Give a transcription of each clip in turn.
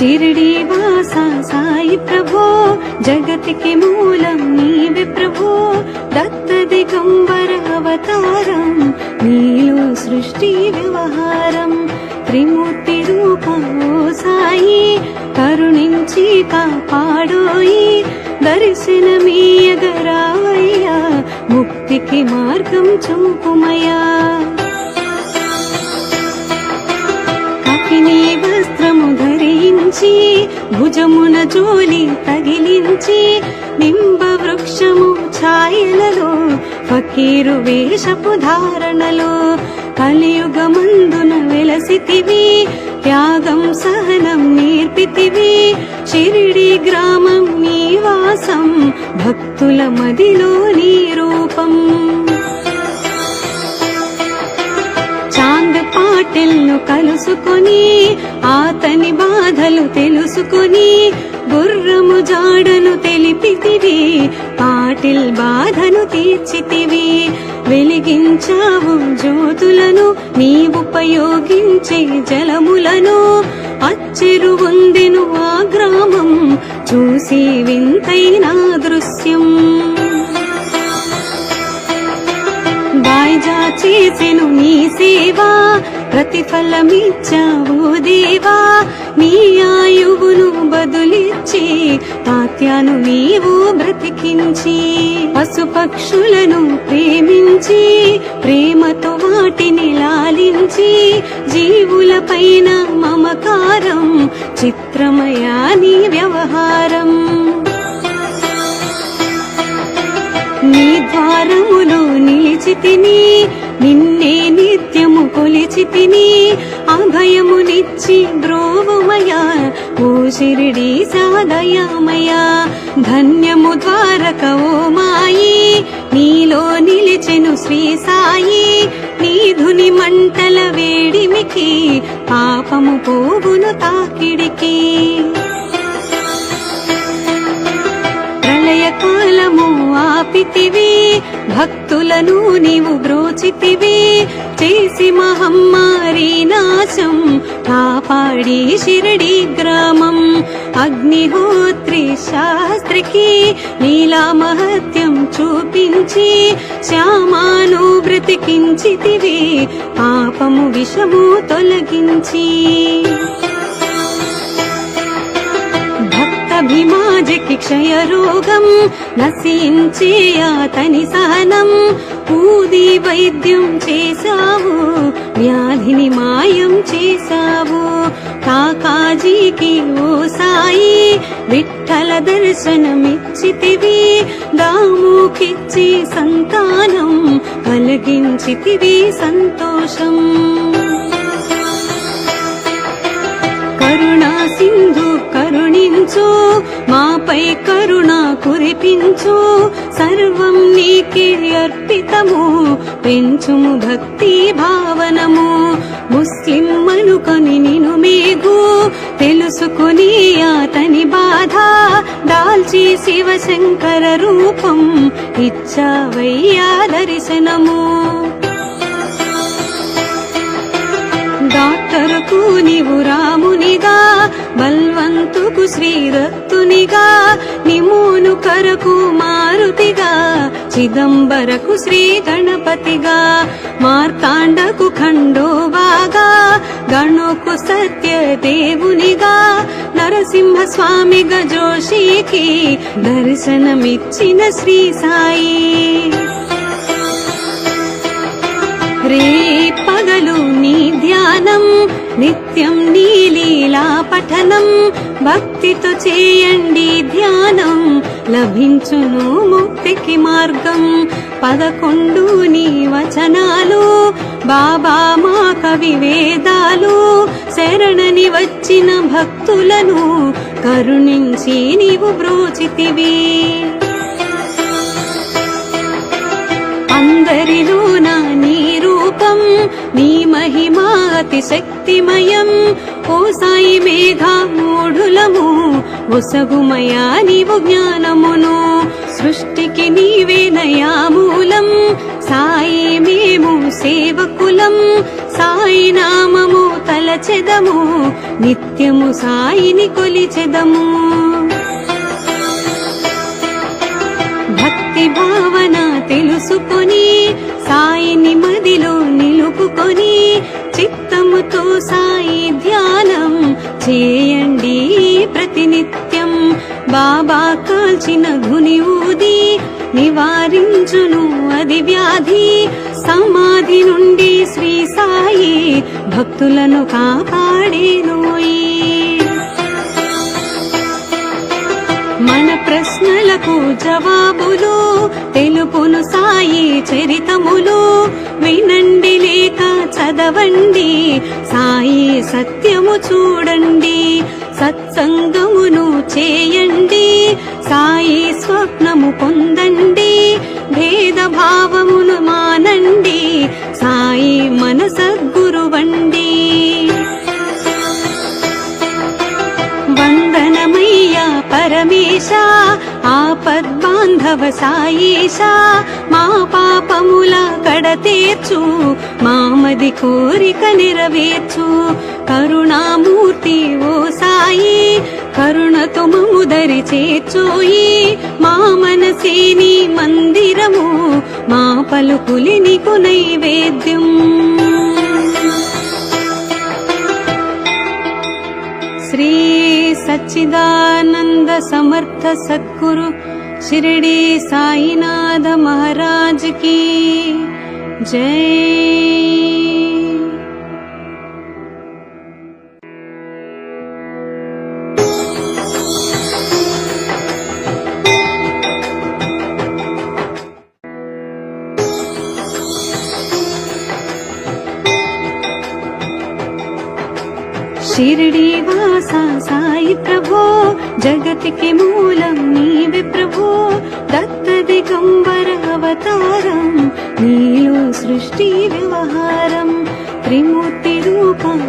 షిరిడి వాస సాయి ప్రభో జగతికి మూలం నీవే ప్రభో దత్త దిగంబర అవతారం నీలో సృష్టి వ్యవహారం త్రిమూర్తి రూపమో సాయి కరుణించి కాపాడోయి దర్శనమీయగరావయ్యా ముక్తికి మార్గం చూపుమయా కపిని వస్త్రము ధరించి భుజమున జోలి తగిలించి బింబ వృక్షము ఛాయలలో ఫకీరు వేషపు ధారణలో కలియుగమందున వెలసితివి త్యాగం సహనం నేర్పితివి షిరిడి గ్రామం నీ వాసం భక్తుల మదిలో నీ రూపం. పాటిల్ను కలుసుకొని ఆతని బాధలు తెలుసుకొని గుర్రము జాడను తెలిపితివి పాటిల్ బాధను తీర్చితివి. వెలిగించావు జ్యోతులను నీ ఉపయోగించే జలములను. అచ్చెరు ఆ గ్రామం చూసి వింతైన దృశ్యం. చేసెను నీ సేవా ప్రతిఫలమిచ్చావు దేవా నీ ఆయువును బదులిచ్చి తాత్యాను నీవు బ్రతికించి పశుపక్షులను ప్రేమించి ప్రేమతో వాటిని లాలించి జీవుల పైన మమకారం చిత్రమయా నీ వ్యవహారం. నీ ద్వారములో నిలిచితిని కొలిచితిని అభయమునిచ్చి బ్రోవుమయా ఓ షిరిడి సాదయామయా ధన్యము ద్వారక ఓ మాయి నీలో నిలిచెను శ్రీ సాయి. నీధుని మంటల వేడిమికి పాపము పోగును తాకిడికి. భక్తులను నీవు బ్రోచితివి. చేసి మహమ్మారి నాశం కాపాడి షిరడి గ్రామం. అగ్నిహోత్రి శాస్త్రికి నీలా మహత్యం చూపించి శ్యామాను బ్రతికించితివి. పాపము విషము తొలగించి. భీమాజకి క్షయ రోగం నశించే అతని సహనం. పూది వైద్యం చేశావు వ్యాధిని మాయం చేశావు. కాకాజీకి ఓ సాయి విఠల దర్శనమిచ్చితివి. దాముకిచ్చి సంతానం కలిగించితివి సంతోషం. కరుణా సింధు కరుణించు మాపై కరుణ కురిపించు. సర్వం నీకే అర్పితము పెంచుము భక్తి భావనము. ముస్లిం మనుకొని నిను మేగు తెలుసుకుని అతని బాధ. దాల్చి శివశంకర రూపం ఇచ్చావయ్యా దర్శనము. డాక్టరుకు నీవు రామునిగా బల్వంతుకు శ్రీరత్తునిగా నిమూను కరకు మారుతిగా చిదంబరకు శ్రీ గణపతిగా మార్తాండకు ఖండోబాగా గణుకు సత్య దేవునిగా నరసింహ స్వామిగా జోషికి దర్శనమిచ్చిన శ్రీ సాయి. రే పగలు నీ ధ్యానం నిత్యం నీ లీలా పఠనం. భక్తితో చేయండి ధ్యానం లభించును ముక్తికి మార్గం. పదకొండు నీ వచనాలు బాబా మా కవి వేదాలు. శరణని వచ్చిన భక్తులను కరుణించి నీవు బ్రోచితివి. అందరిలో నీ మహిమా అతి శక్తిమయం ఓ సాయి మేఘా మూఢులము ఒసగుమయా నీవు జ్ఞానమును. సృష్టికి నీవే నయామూలం. సాయి మేము సేవకులం. సాయి నామము తలచెదము నిత్యము సాయిని కొలిచెదము. భక్తి భావన తెలుసుకొని సాయిని మదిలో నిలుపుకొని చిత్తముతో సాయి ధ్యానం చేయండి ప్రతినిత్యం. బాబా కాల్చిన గుని ఊది నివారించును అది వ్యాధి. సమాధి నుండి శ్రీ సాయి భక్తులను కాపాడేనోయి మన ప్రశ్నలకు జవాబులు తెలుపును సాయి చరితములు. వినండి లేక చదవండి సాయి సత్యము చూడండి సత్సంగమును చేయండి సాయి స్వప్నము పొందండి భేదభావమును మానండి సాయి మన పరమేశ ఆపద్బాంధవ సాయేశ మా పాపముల కడతీర్చు మామది కోరిక నెరవేర్చు. కరుణామూర్తి ఓ సాయి కరుణతో మముదరి చేర్చోయి. మా మనసేని మందిరము మా పలుకులి నీకు నైవేద్యం. ी सच्चिदानन्द समर्थ सद्गुरु शिरडी साईनाथ महाराज की जय। शिरडी జగతికి మూలం నీవే ప్రభు. దత్త దిగంబర అవతారం నీలో సృష్టి వ్యవహారం. త్రిమూర్తి రూపం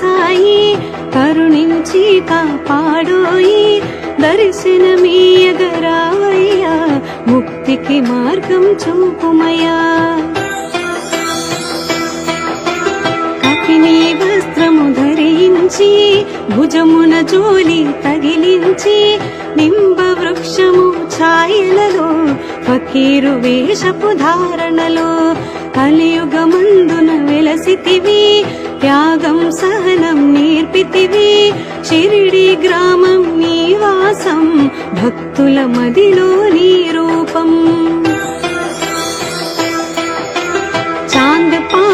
సాయి కరుణించి కాపాడోయి. దర్శనమీయగరావయ్యా ముక్తికి మార్గం చూపుమయా భుజమున జోలి తగిలించి నింబ వృక్షము ఛాయలలో ఫకీరు వేషపు ధారణలో కలియుగమందున వెలసితివి త్యాగం సహనం నేర్పితివి షిరిడి గ్రామం నీ వాసం భక్తుల మదిలో నీ రూపం.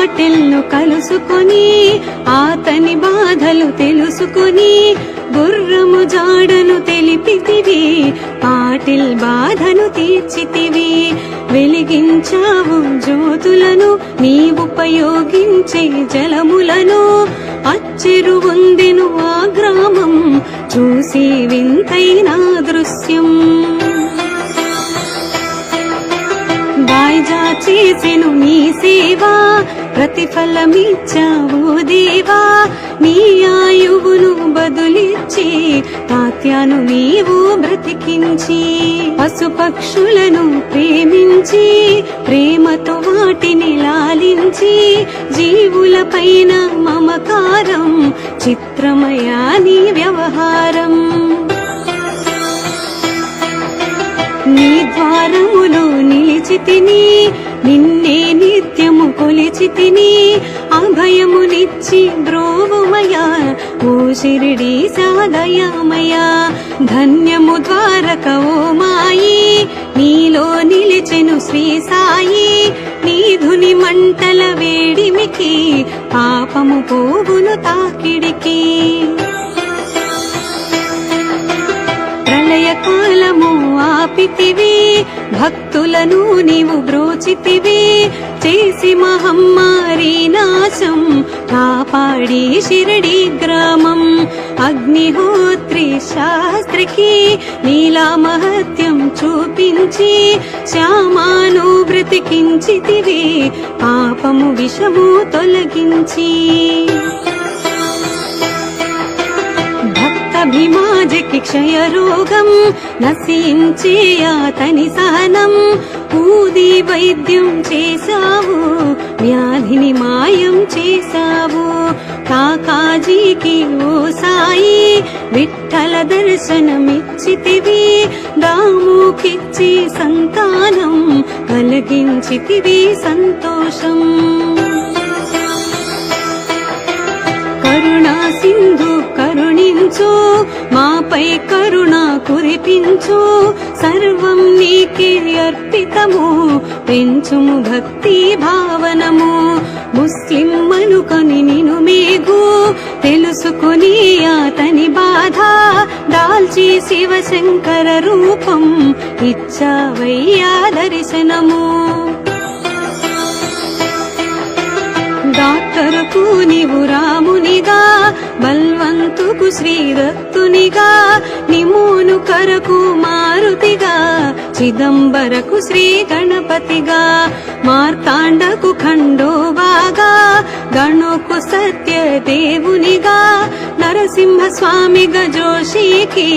చాంద్ కలుసుకొని ఆతని బాధలు తెలుసుకొని గుర్రము జాడను తెలిపితివి పాటిల్ బాధను తీర్చితివి. వెలిగించావు జ్యోతులను నీ ఉపయోగించే జలములను. అచ్చెరు ఆ గ్రామం చూసి వింతైన దృశ్యం. వాయిజా చేసెను నీ సేవా ప్రతిఫలమిచ్చావు దేవా. నీ ఆయువును బదులిచ్చి తాత్యాను నీవు బ్రతికించి పశుపక్షులను ప్రేమించి ప్రేమతో వాటిని లాలించి జీవుల పైన మమకారం చిత్రమయాని వ్యవహారం. నీ ద్వారములో నిలిచితిని నిన్నే నిత్యము కొలిచితిని అభయమునిచ్చి బ్రోవుమయా ఓ షిరిడి సాదయామయా ధన్యము ద్వారక ఓ మాయి నీలో నిలిచెను శ్రీ సాయి. నీధుని మంటల వేడిమికి పాపము పోగును తాకిడికి. ప్రళయకాలము ఆపితివి భక్తులను నీవు బ్రోచితివి. చేసి మహమ్మారి నాశం కాపాడి షిరడి గ్రామం. అగ్నిహోత్రి శాస్త్రికి నీలా మహత్యం చూపించి శ్యామాను బ్రతికించితివి పాపము విషము తొలగించి. క్షయరోగం నశించే అతని సహనం. ఊది వైద్యం చేశావు వ్యాధిని మాయం చేశావు. కాకాజీకి ఓ సాయి విఠల దర్శనమిచ్చితివి. దాముకిచ్చి సంతానం కలిగించితివి సంతోషం. మాపై కరుణ కురిపించు. సర్వం నీకే అర్పితము. పెంచుము భక్తి భావనము. ముస్లిం అనుకొని నిను మేఘు. తెలుసుకుని అతని బాధ. దాల్చి శివశంకర రూపం. ఇచ్చావయ్యా దర్శనము. డాక్టరుకు నీవు రామునిగా బల్వంతుకు శ్రీదత్తునిగా నిమోను కరకు మారుతిగా చిదంబరకు శ్రీ గణపతిగా మార్తాండకు ఖండోబాగా గణుకు సత్య దేవునిగా నరసింహ స్వామిగా జోషికి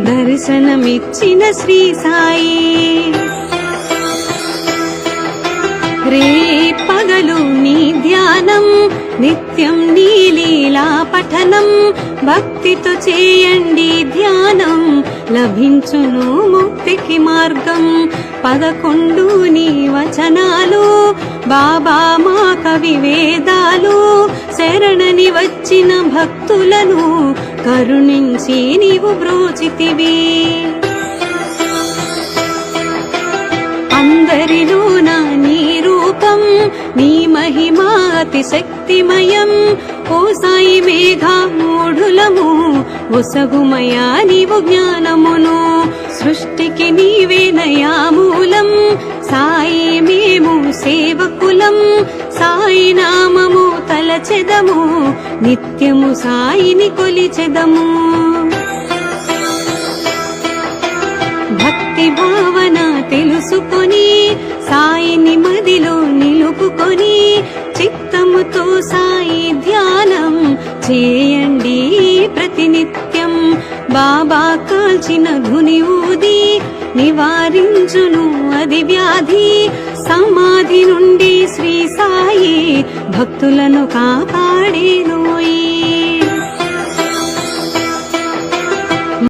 దర్శనమిచ్చిన శ్రీ సాయి. రే పగలు నీ ధ్యానం నిత్యం నీ లీలా పఠనం. భక్తితో చేయండి ధ్యానం లభించును ముక్తికి మార్గం. పదకొండు నీ వచనాలు బాబా మా కవి వేదాలు. శరణని వచ్చిన భక్తులను కరుణించి నీవు బ్రోచితివి. అందరిలో నా నీ రూపం నీ మహిమాతి శక్తిమయం ఓ సాయి మేఘా మూఢులము ఒసగుమయా నీవు జ్ఞానమును. సృష్టికి నీవే నయామూలం సాయి మేము సేవకులం. సాయి నామము తలచెదము నిత్యము సాయిని కొలిచెదము. భక్తి భావన తెలుసుకొని సాయి నిమదిలో నిలుపుకొని చిత్తముతో సాయి ధ్యానం చేయండి ప్రతినిత్యం. బాబా కాల్చిన ధుని ఊది నివారించును అది వ్యాధి. సమాధి నుండి శ్రీ సాయి భక్తులను కాపాడేనోయి